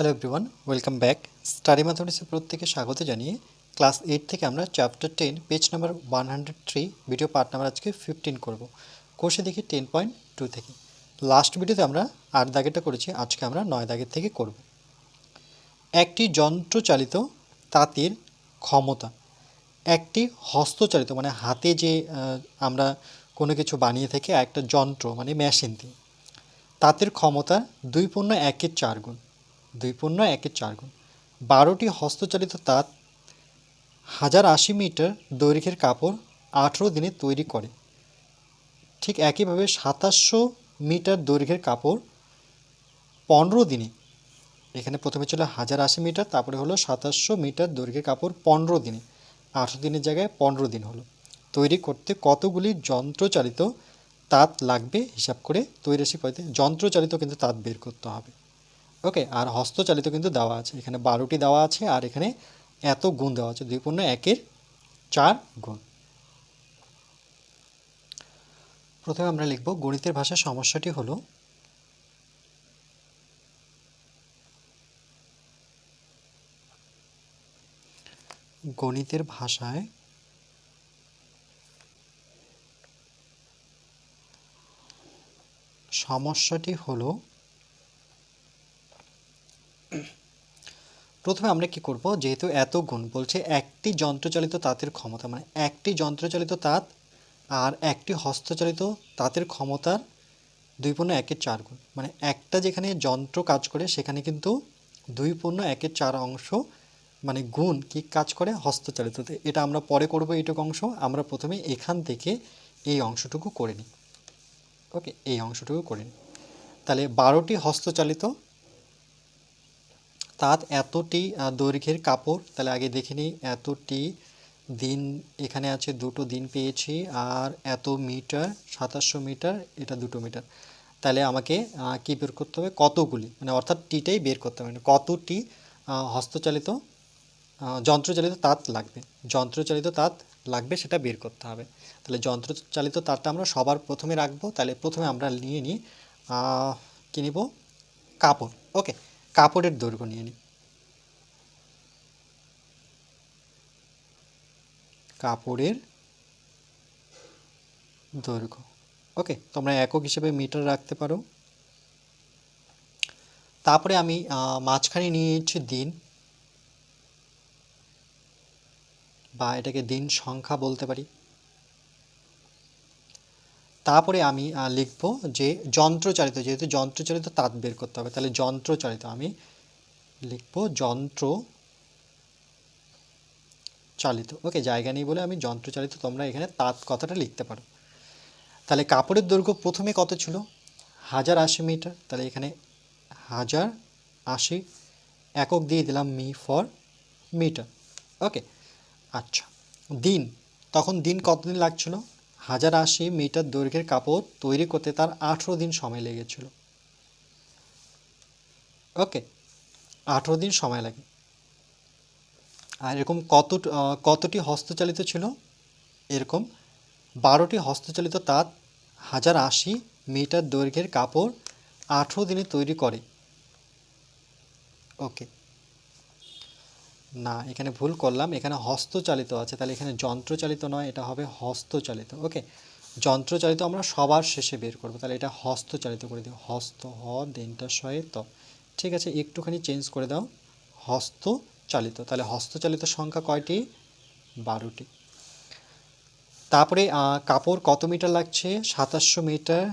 Hello everyone welcome back study ম্যাথমেটিক্সে প্রত্যেকে স্বাগত জানিয়ে ক্লাস এইট থেকে আমরা chapter ten page number one hundred three video part number আজকে ফিফটিন করব। কোর্সে দেখি টেন পয়েন্ট টু থেকে। লাস্ট ভিডিওতে আমরা আট দাগেরটা করেছি, আজকে আমরা নয় দাগের থেকে করব। একটি যন্ত্রচালিত তাঁতের ক্ষমতা, একটি হস্তচালিত মানে হাতে যে আমরা কোনো কিছু বানিয়ে থাকি একটা যন্ত্র মানে মেশিন দিয়ে তাঁতের ক্ষমতা দুই পূর্ণ একের চার গুণ। দুই পূর্ণ, একের চার গুণ। বারোটি হস্তচালিত তাঁত হাজার আশি মিটার দৈর্ঘ্যের কাপড় আঠেরো দিনে তৈরি করে। ঠিক একইভাবে সাতাশশো মিটার দৈর্ঘ্যের কাপড় পনেরো দিনে। এখানে প্রথমে ছিল হাজার আশি মিটার, তারপরে হলো সাতাশশো মিটার দৈর্ঘ্যের কাপড় পনেরো দিনে। আঠেরো দিনের জায়গায় পনেরো দিন হলো। তৈরি করতে কতগুলি যন্ত্রচালিত তাঁত লাগবে হিসাব করে তৈরি পাইতে যন্ত্রচালিত কিন্তু তাঁত বের করতে হবে। ওকে আর হস্তচালিত কিন্তু দেওয়া আছে। এখানে বারোটি দেওয়া আছে আর এখানে এত গুণ দেওয়া আছে। দুই পূর্ণ, একের চার গুণ। প্রথমে আমরা লিখব, গণিতের ভাষার সমস্যাটি হলো, গণিতের ভাষায় সমস্যাটি হলো প্রথমে আমরা কি করব? যেহেতু এত গুণ বলছে, একটি যন্ত্রচালিত তাঁতের ক্ষমতা মানে একটি যন্ত্রচালিত তাঁত আর একটি হস্তচালিত তাঁতের ক্ষমতার দুই পূর্ণ একের চার গুণ। মানে একটা যেখানে যন্ত্র কাজ করে, সেখানে কিন্তু দুই পণ্য একের চার অংশ মানে গুণ কি কাজ করে? হস্তচালিততে। এটা আমরা পরে করব এইটুকু অংশ। আমরা প্রথমে এখান থেকে এই অংশটুকু করে নিই। ওকে, এই অংশটুকু করে নিই। তাহলে বারোটি হস্তচালিত তাঁত এতটি দৈর্ঘ্যের কাপড়, তাহলে আগে দেখে নিই, এতটি দিন এখানে আছে, দুটো দিন পেয়েছি, আর এত মিটার, সাতাশশো মিটার, এটা দুটো মিটার। তাহলে আমাকে কি বের করতে হবে? কতগুলি? মানে অর্থাৎ টিটাই বের করতে হবে। মানে কতটি হস্তচালিত যন্ত্রচালিত তাঁত লাগবে? যন্ত্রচালিত তাঁত লাগবে, সেটা বের করতে হবে। তাহলে যন্ত্রচালিত তাঁতটা আমরা সবার প্রথমে রাখব। তাহলে প্রথমে আমরা নিয়ে নিই কি কাপড়। ওকে। কাপড়ের দৈর্ঘ্য নিয়ে নিই কাপড়ের দৈর্ঘ্য। ওকে, তোমরা একক হিসেবে মিটার রাখতে পারো। তারপরে আমি মাঝখানে নিয়ে নিচ্ছি দিন। বা এটাকে দিন সংখ্যা বলতে পারি। তারপরে আমি লিখব যে যন্ত্রচালিত, যেহেতু যন্ত্রচালিত তাঁত বের করতে হবে, তাহলে যন্ত্রচালিত আমি লিখব যন্ত্র চালিত ওকে, জায়গা নেই বলে আমি যন্ত্রচালিত তোমরা এখানে তাঁত কথাটা লিখতে পারো। তাহলে কাপড়ের দৈর্ঘ্য প্রথমে কত ছিল? হাজার আশি মিটার। তাহলে এখানে হাজার আশি একক দিয়ে দিলাম মি ফর মিটার। ওকে আচ্ছা দিন। তখন দিন কতদিন লাগছিল? হাজার আশি মিটার দৈর্ঘ্যের কাপড় তৈরি করতে তার আঠেরো দিন সময় লেগেছিল। ওকে আঠেরো দিন সময় লাগে। আর এরকম কত, কতটি হস্তচালিত ছিল? এরকম বারোটি হস্তচালিত তাঁত হাজার আশি মিটার দৈর্ঘ্যের কাপড় আঠেরো দিনে তৈরি করে। ওকে না, এখানে ভুল করলাম। এখানে হস্তচালিত আছে, তাহলে এখানে যন্ত্রচালিত নয়, এটা হবে হস্তচালিত, ওকে? যন্ত্রচালিত আমরা সবার শেষে বের করব, তাহলে এটা হস্তচালিত করে দিও। হস্ত, হ, দিনটা শয়ে ত ঠিক আছে, একটুখানি চেঞ্জ করে দাও। হস্তচালিত, তাহলে হস্তচালিত সংখ্যা কয়টি? বারোটি। তারপরে কাপড় কত মিটার লাগছে? সাতাশশো metre,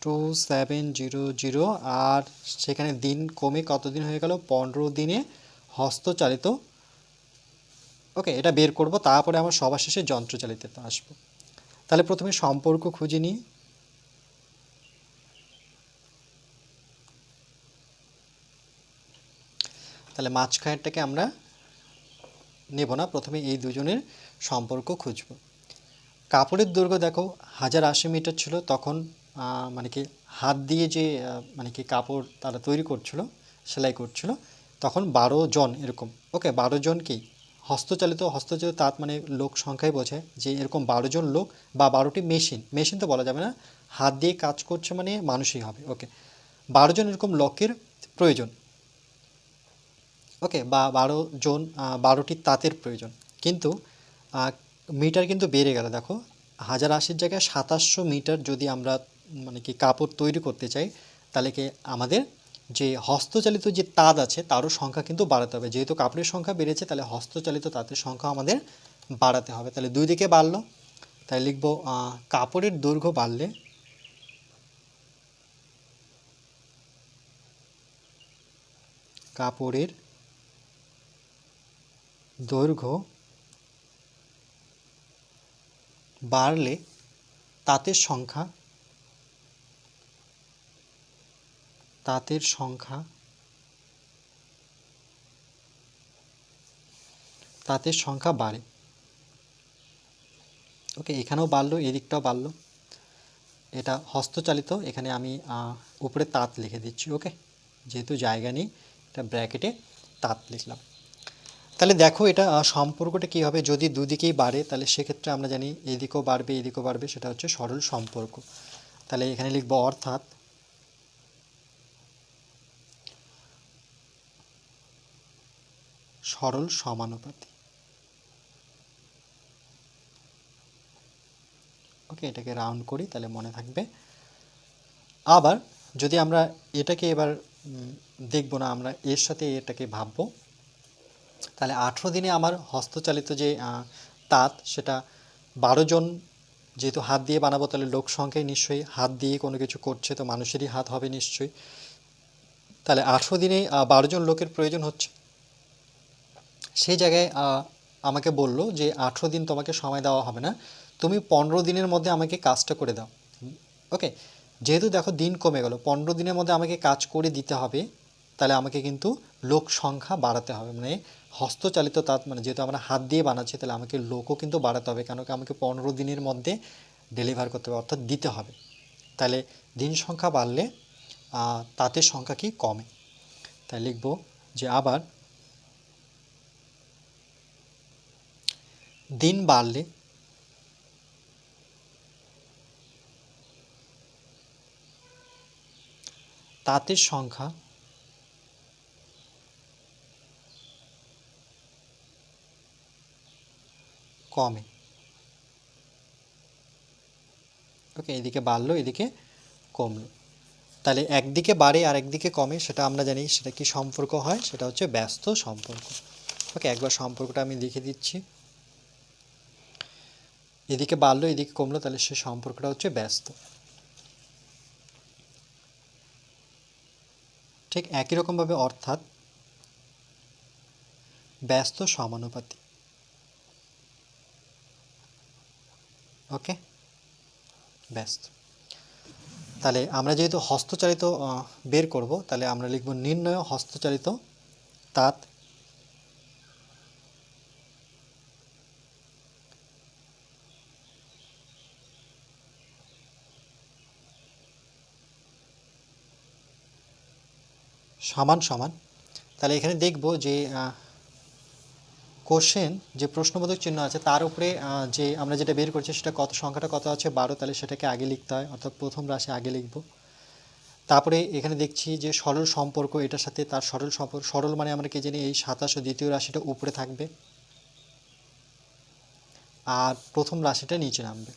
two seven zero zero, আর সেখানে দিন কমে কত দিন হয়ে গেল? পনেরো দিনে হস্তচালিত ওকে, এটা বের করব, তারপরে আমার সবার শেষে যন্ত্রচালিত আসব। তাহলে প্রথমে সম্পর্ক খুঁজে নিই। তাহলে মাঝখানেরটাকে আমরা নেব না, প্রথমে এই দুজনের সম্পর্ক খুঁজব। কাপড়ের দৈর্ঘ্য দেখো, হাজার আশি মিটার ছিল, তখন মানে কি, হাত দিয়ে যে মানে কি কাপড় তারা তৈরি করছিল, সেলাই করছিল, তখন বারো জন এরকম, ওকে, বারো জন কি? হস্তচালিত হস্তচালিত তাঁত মানে লোক সংখ্যাই বোঝায় যে এরকম বারো জন লোক বা বারোটি মেশিন। মেশিন তো বলা যাবে না। হাত দিয়ে কাজ করছে মানে মানুষই হবে। ওকে। বারো জন এরকম লোকের প্রয়োজন। ওকে, বা বারো জন বারোটি তাঁতের প্রয়োজন। কিন্তু মিটার কিন্তু বেড়ে গেল। দেখো, হাজার আশির জায়গায় সাতাশশো মিটার যদি আমরা মানে কি কাপড় তৈরি করতে চাই, তাহলে কি আমাদের যে হস্তচালিত যে তাঁত আছে, তারও সংখ্যা কিন্তু বাড়াতে হবে। যেহেতু কাপড়ের সংখ্যা বেড়েছে, তাহলে হস্তচালিত তাঁতের সংখ্যা আমাদের বাড়াতে হবে। তাহলে দুই দিকে বাড়লো। তাই লিখব কাপড়ের দৈর্ঘ্য বাড়লে কাপড়ের দৈর্ঘ্য বাড়লে তাঁতের সংখ্যা তাঁতের সংখ্যা তাঁতের সংখ্যা বাড়ে। ওকে, এখানেও বাড়লো, এদিকটাও বাড়লো। এটা হস্তচালিত, এখানে আমি উপরে তাঁত লিখে দিচ্ছি, ওকে? যেহেতু জায়গা নেই, এটা ব্র্যাকেটে তাঁত লিখলাম। তাহলে দেখো এটা সম্পর্কটা কী হবে যদি দুদিকেই বাড়ে, তাহলে সেক্ষেত্রে আমরা জানি এদিকেও বাড়বে এদিকেও বাড়বে, সেটা হচ্ছে সরল সম্পর্ক। তাহলে এখানে লিখব অর্থাৎ সরল সমানুপাতি ওকে এটাকে রাউন্ড করি, তাহলে মনে থাকবে। আবার যদি আমরা এটাকে এবার দেখব না, আমরা এর সাথে এটাকে ভাববো, তাহলে আঠেরো দিনে আমার হস্তচালিত যে তাঁত, সেটা বারো জন যেহেতু হাত দিয়ে বানাবো, তাহলে লোক সংখ্যায় নিশ্চয়ই হাত দিয়ে কোনো কিছু করছে, তো মানুষেরই হাত হবে নিশ্চয়ই। তাহলে আঠেরো দিনে বারো জন লোকের প্রয়োজন হচ্ছে? সেই জায়গায় আমাকে বলল যে আঠেরো দিন তোমাকে সময় দেওয়া হবে না। তুমি পনেরো দিনের মধ্যে আমাকে কাজটা করে দাও। ওকে? যেহেতু দেখো দিন কমে গেল, পনেরো দিনের মধ্যে আমাকে কাজ করে দিতে হবে, তাহলে আমাকে কিন্তু লোক সংখ্যা বাড়াতে হবে। মানে হস্তচালিত তাঁত মানে যেহেতু আমরা হাত দিয়ে বানাচ্ছি, তাহলে আমাকে লোকও কিন্তু বাড়াতে হবে, কেন কি আমাকে পনেরো দিনের মধ্যে ডেলিভার করতে হবে, অর্থাৎ দিতে হবে। তাহলে দিন সংখ্যা বাড়লে তাঁতের সংখ্যা কি কমে? তাই লিখব যে আবার দিন বাড়লে তাঁতের সংখ্যা কমে। ওকে, এদিকে বাড়লো, এদিকে কমলো। তাহলে একদিকে বাড়ে আর একদিকে কমে, সেটা আমরা জানি সেটা কি সম্পর্ক হয়? সেটা হচ্ছে ব্যস্ত সম্পর্ক। ওকে, একবার সম্পর্কটা আমি লিখে দিচ্ছি। এদিকে বাড়লো, এদিকে কমলো, তাহলে সে সম্পর্কটা হচ্ছে ব্যস্ত। ঠিক একই রকমভাবে অর্থাৎ ব্যস্ত সমানুপাতি ওকে? ব্যস্ত। তাহলে আমরা যেহেতু হস্তচালিত বের করব, তাহলে আমরা লিখব নির্ণয় হস্তচালিত তাঁত সমান সমান। তাহলে এখানে দেখব যে কোশ্চেন যে প্রশ্নবোধক চিহ্ন আছে, তার উপরে যে আমরা যেটা বের করছি, সেটা কত, সংখ্যাটা কত আছে, বারো, তাহলে সেটাকে আগে লিখতে হয়, অর্থাৎ প্রথম রাশি আগে লিখব। তারপরে এখানে দেখছি যে সরল সম্পর্ক, এটার সাথে তার সরল সম্পর্ক, সরল মানে আমরা কি জানি, এই সাতাশ দ্বিতীয় রাশিটা উপরে থাকবে। আর প্রথম রাশিটা নিচে নামবে।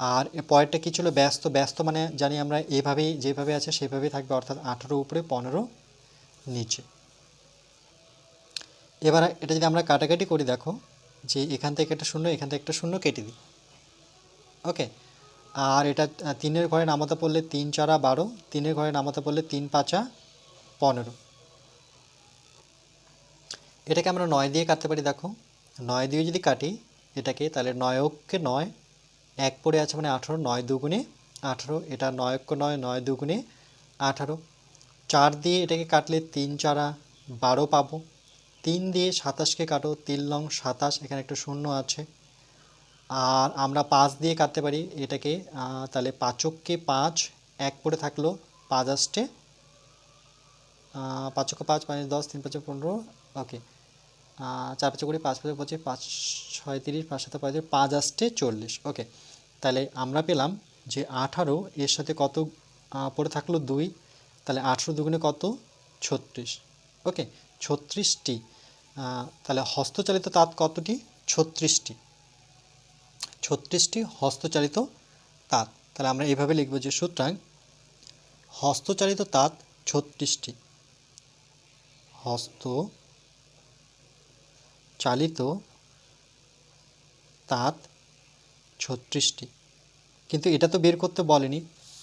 আর পরেরটা কি ছিল? ব্যস্ত ব্যস্ত মানে জানি আমরা এভাবেই, যেভাবে আছে সেভাবেই থাকবে, অর্থাৎ আঠেরো উপরে পনেরো নিচে। এবার এটা যদি আমরা কাটাকাটি করি, দেখো, যে এখান থেকে একটা শূন্য, এখান থেকে একটা শূন্য কেটে দিই। ওকে? আর এটা তিনের ঘরে নামাতে পড়লে তিন চারা বারো, তিনের ঘরে নামাতে পড়লে তিন পাঁচা পনেরো। এটাকে আমরা নয় দিয়ে কাটতে পারি, দেখো। নয় দিয়ে যদি কাটি, এটাকে তাহলে নয়ককে নয় এক পড়ে আছে মানে আঠারো, নয় দুগুণে আঠারো, এটা নয় নয়ক্য নয় নয় দুগুণে আঠারো। চার দিয়ে এটাকে কাটলে তিন চারা বারো পাবো। তিন দিয়ে সাতাশকে কাটো তিন লং সাতাশ, এখানে একটা শূন্য আছে। আর আমরা পাঁচ দিয়ে কাটতে পারি, এটাকে তাহলে পাঁচককে পাঁচ, এক পড়ে থাকল পাঁচ আসটে পাঁচকে পাঁচ পাঁচ দশ, তিন, পাঁচ, পনেরো, ওকে। চার পাঁচে কুড়ি, পাঁচ পাঁচে পঁচিশ, পাঁচ ছয় পাঁচ সাথে পঁয়ত্রিশ, পাঁচ আসটে চল্লিশ। ওকে, তাহলে আমরা পেলাম যে আঠারো, এর সাথে কত পড়ে থাকল দুই, তাহলে আঠেরো দুগুণে কত? ছত্রিশ। ওকে, ছত্রিশটি তাহলে হস্তচালিত তাঁত কতটি ছত্রিশটি। ছত্রিশটি হস্তচালিত তাঁত। তাহলে আমরা এইভাবে লিখব যে সুতরাং হস্তচালিত তাঁত ছত্রিশটি। হস্ত চালিত তাঁত ছত্রিশটি। কিন্তু এটা তো বের করতে বলেনি।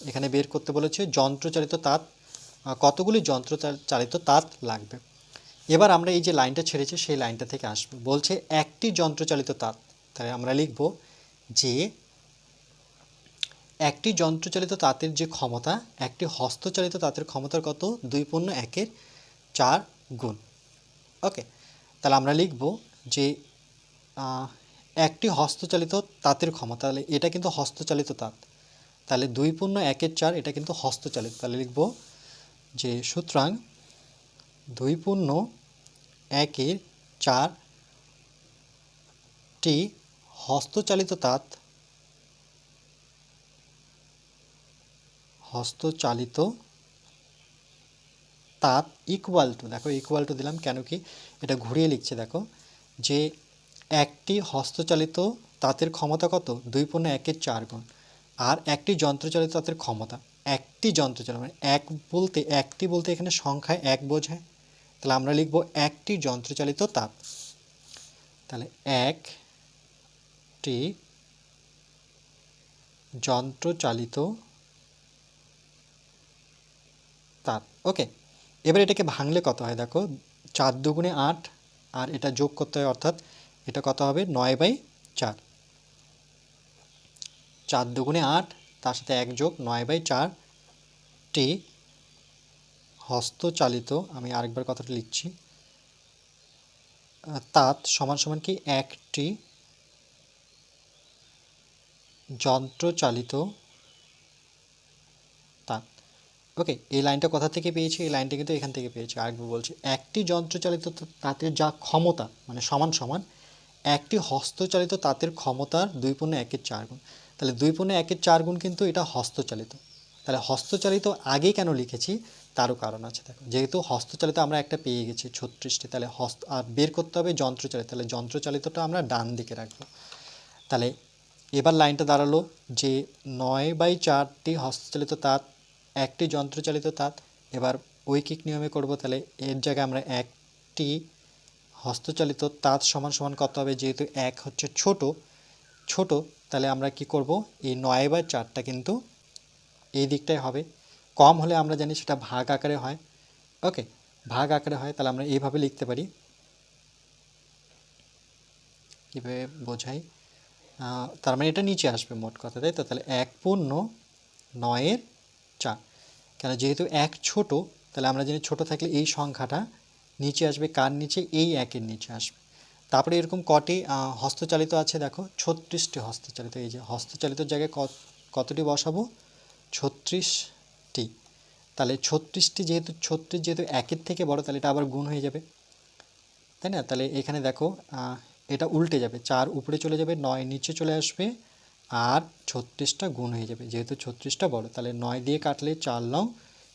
এখানে বের করতে বলেছে যন্ত্রচালিত তাঁত কতগুলি যন্ত্র চালিত তাঁত লাগবে। এবার আমরা এই যে লাইনটা ছেড়েছি, সেই লাইনটা থেকে আসবে। বলছে একটি যন্ত্রচালিত তাঁত। তাহলে আমরা লিখব যে একটি যন্ত্রচালিত তাঁতের যে ক্ষমতা, একটি হস্তচালিত তাঁতের ক্ষমতার কত? দুই পূর্ণ একের চার গুণ। ওকে, তাহলে আমরা লিখব যে একটি হস্তচালিত তাঁতের ক্ষমতা, তাহলে এটা কিন্তু হস্তচালিত তাঁত। তাহলে দুই পূর্ণ একের চার এটা কিন্তু হস্তচালিত। তাহলে লিখব যে, সুতরাং দুই পূর্ণ একের চারটি হস্তচালিত তাঁত হস্তচালিত তাঁত ইকুয়াল টু দেখো ইকুয়াল টু দিলাম কেন কি? এটা ঘুরিয়ে লিখছে, দেখো। যে একটি হস্তচালিত তাঁতের ক্ষমতা কত? দুই পণ্য একের চার গুণ। আর একটি যন্ত্রচালিত তাঁতের ক্ষমতা? একটি যন্ত্রচালিত মানে এক বলতে, একটি বলতে এখানে সংখ্যায় এক বোঝায়। তাহলে আমরা লিখব একটি যন্ত্রচালিত তাঁত। তাহলে একটি যন্ত্রচালিত তাঁত। ওকে, এবার এটাকে ভাঙলে কত হয়? দেখো, চার দুগুণে আট আর এটা যোগ করতে হয় অর্থাৎ এটা কত হবে? নয় বাই চার। চার দুগুণে আট, তার সাথে এক যোগ নয় বাই চারটি হস্তচালিত, আমি আরেকবার কথাটা লিখছি তাঁত সমান সমান কি? একটি যন্ত্রচালিত তাঁত ওকে এই লাইনটা কোথা থেকে পেয়েছি? এই লাইনটা কিন্তু এখান থেকে পেয়েছি। আরেকবার বলছি, একটি যন্ত্রচালিত তাঁতের যা ক্ষমতা মানে সমান সমান, একটি হস্তচালিত তাঁতের ক্ষমতার দুই পূর্ণ একের চার গুণ। তাহলে দুই পূর্ণ একের চার গুণ কিন্তু এটা হস্তচালিত। তাহলে হস্তচালিত আগে কেন লিখেছি? তারও কারণ আছে। দেখো, যেহেতু হস্তচালিত আমরা একটা পেয়ে গেছি ছত্রিশটি, তাহলে হস্ত আর বের করতে হবে যন্ত্রচালিত। তাহলে যন্ত্রচালিতটা আমরা ডান দিকে রাখব। তাহলে এবার লাইনটা দাঁড়াল যে নয় বাই চারটি হস্তচালিত তাঁত একটি যন্ত্রচালিত তাঁত। এবার ঐকিক নিয়মে করব তাহলে এর জায়গায় আমরা একটি হস্তচালিত তাঁত সমান সমান কত হবে, যেহেতু এক হচ্ছে ছোট। ছোট তাহলে আমরা কি করব? এই নয় বাই চারটা কিন্তু এই দিকটাই হবে। কম হলে আমরা জানি সেটা ভাগ আকারে হয়। ওকে, ভাগ আকারে হয় তাহলে আমরা এইভাবে লিখতে পারি। কীভাবে বোঝাই। তার মানে এটা নিচে আসবে মোট কথা, তাই তো? তাহলে এক পূর্ণ নয়ের চার কেন যেহেতু এক ছোট, তাহলে আমরা জানি ছোট থাকলে এই সংখ্যাটা নিচে আসবে, কার নিচে? এই একের নিচে আসবে। তারপরে এরকম কটি হস্তচালিত আছে, দেখো, ছত্রিশটি হস্তচালিত, এই যে হস্তচালিত জায়গায় কত, কতটি বসাবো? ছত্রিশটি। তাহলে ছত্রিশটি যেহেতু, ছত্রিশ যেহেতু একের থেকে বড়, তাহলে এটা আবার গুণ হয়ে যাবে। তাই না? তাহলে এখানে দেখো এটা উল্টে যাবে, চার উপরে চলে যাবে, নয় নিচে চলে আসবে আর ছত্রিশটা গুণ হয়ে যাবে। যেহেতু ছত্রিশটা বড়, তাহলে নয় দিয়ে কাটলে চার নং,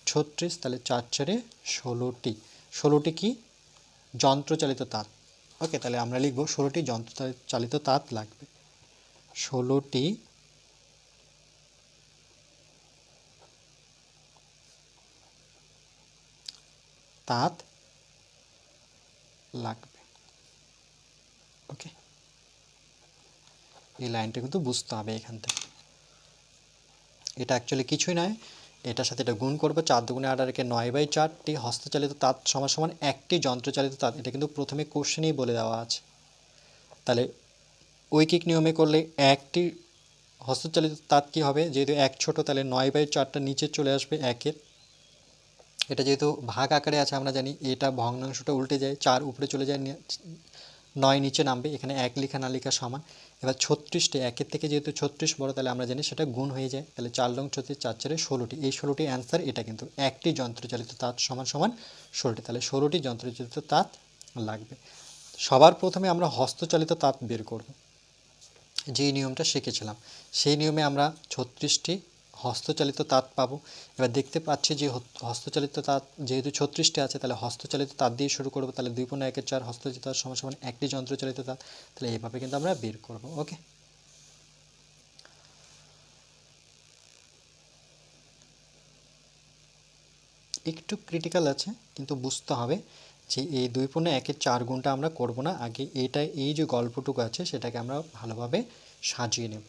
ছত্রিশ, তাহলে চার চারে ষোলোটি। ষোলোটি কি? যন্ত্রচালিত তাঁত ওকে, তাহলে আমরা লিখব ষোলোটি যন্ত্র চালিত তাঁত লাগবে। ষোলোটি তাঁত লাগবে। ওকে এই লাইনটা কিন্তু বুঝতে হবে এখান থেকে। এটা অ্যাকচুয়ালি কিছুই নয়। এটার সাথে এটা গুণ করব, চার দুগুণে আট আর একে নয় বাই চারটি হস্তচালিত তাঁত সমান সমান একটি যন্ত্রচালিত তাঁত এটা কিন্তু প্রথমে কোশ্চেনেই বলে দেওয়া আছে। তাহলে ঐকিক নিয়মে করলে একটি হস্তচালিত তাঁত কী হবে? যেহেতু এক ছোট, তাহলে নয় বাই চারটা নিচে চলে আসবে একের। এটা যেহেতু ভাগ আকারে আছে, আমরা জানি এটা ভগ্নাংশটা উল্টে যায়, চার উপরে চলে যায় নয় নিচে নামবে, এখানে এক লেখা না লেখা সমান। এবার ছত্রিশটি, একের থেকে যেহেতু ছত্রিশ বড়, তাহলে আমরা জানি সেটা গুণ হয়ে যায়। তাহলে চার লং ছত্রিশ চার চারে ষোলোটি। এই ষোলোটি অ্যান্সার এটা কিন্তু। একটি যন্ত্রচালিত তাঁত সমান সমান ষোলোটি। তাহলে ষোলোটি যন্ত্রচালিত তাঁত লাগবে। সবার প্রথমে আমরা হস্তচালিত তাঁত বের করব। যেই নিয়মটা শিখেছিলাম, সেই নিয়মে আমরা ছত্রিশটি হস্তচালিত তাঁত পাবো। এবার দেখতে পাচ্ছি যে হস্তচালিত তাঁত যেহেতু ছত্রিশটি আছে, তাহলে হস্তচালিত তাঁত দিয়ে শুরু করব। তাহলে দুই পূর্ণ একের চার হস্তচালিত তাঁত সমান একটি যন্ত্রচালিত তাঁত। তাহলে এইভাবে কিন্তু আমরা বের করব, ওকে? একটু ক্রিটিক্যাল আছে, কিন্তু বুঝতে হবে যে এই দুই পূর্ণ একের চার গুণটা আমরা করব না। আগে এটা, এই যে গল্পটুকু আছে, সেটাকে আমরা ভালোভাবে সাজিয়ে নেব।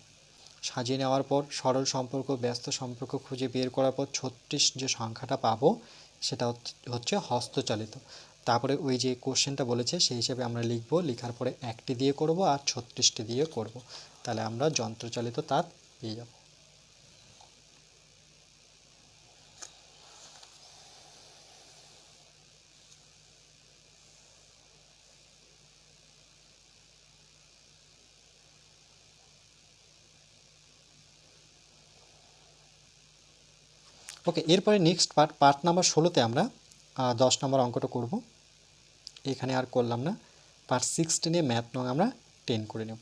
সাজিয়ে নেওয়ার পর সরল সম্পর্ক, ব্যস্ত সম্পর্ক খুঁজে বের করার পর ছত্রিশ যে সংখ্যাটা পাবো, সেটা হচ্ছে- হস্তচালিত। তারপরে ওই যে কোশ্চেনটা বলেছে, সেই হিসেবে আমরা লিখব, লেখার পরে একটি দিয়ে করব আর ছত্রিশটি দিয়ে করব। তাহলে আমরা যন্ত্রচালিত তাঁত পেয়ে যাব। ওকে এরপরে নেক্সট পার্ট পার্ট নাম্বার ষোলোতে আমরা দশ নম্বর অঙ্কটা করব। এখানে আর করলাম না। পার্ট সিক্সটিনে ম্যাথ নং আমরা টেন করে নেব।